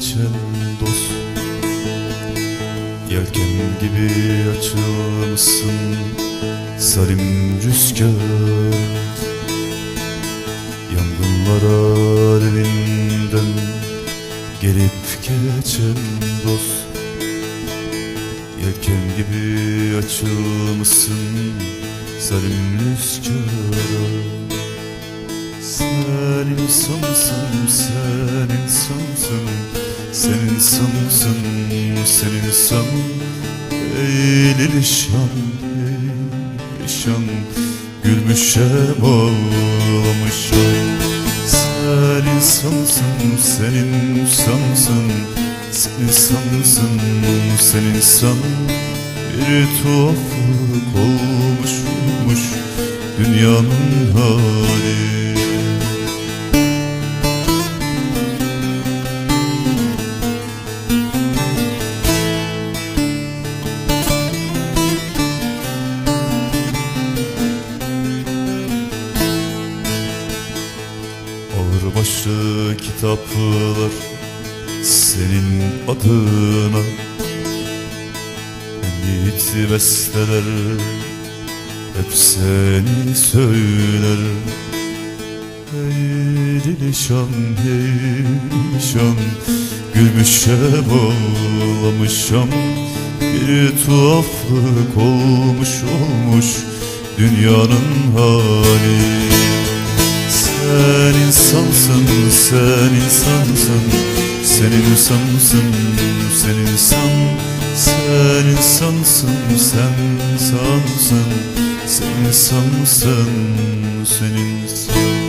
geçen dost. Yelken gibi açılmışsın Salim rüzgar. Yangınlara evinden Gelip geçen dost. Yelken gibi açılmışsın Salim rüzgara sen insansın, sen insansın Sen insansın, sen insan Ey Lilişan, ey Lilişan Gülmüşem ağlamışam Sen insansın, sen insansın Sen insansın, sen insan Bir tuhaflık olmuş Dünyanın hali Başlı kitaplar senin adına. Yiğit besteler hep seni söyler. Ey Lilişan, ey Lilişan Gülmüşem ağlamışam Bir tuhaflık olmuş olmuş Dünyanın hali insansın, sen insansın. Sen insansın, sen insan. Sen insansın, sen insansın. Sen insansın, sen insan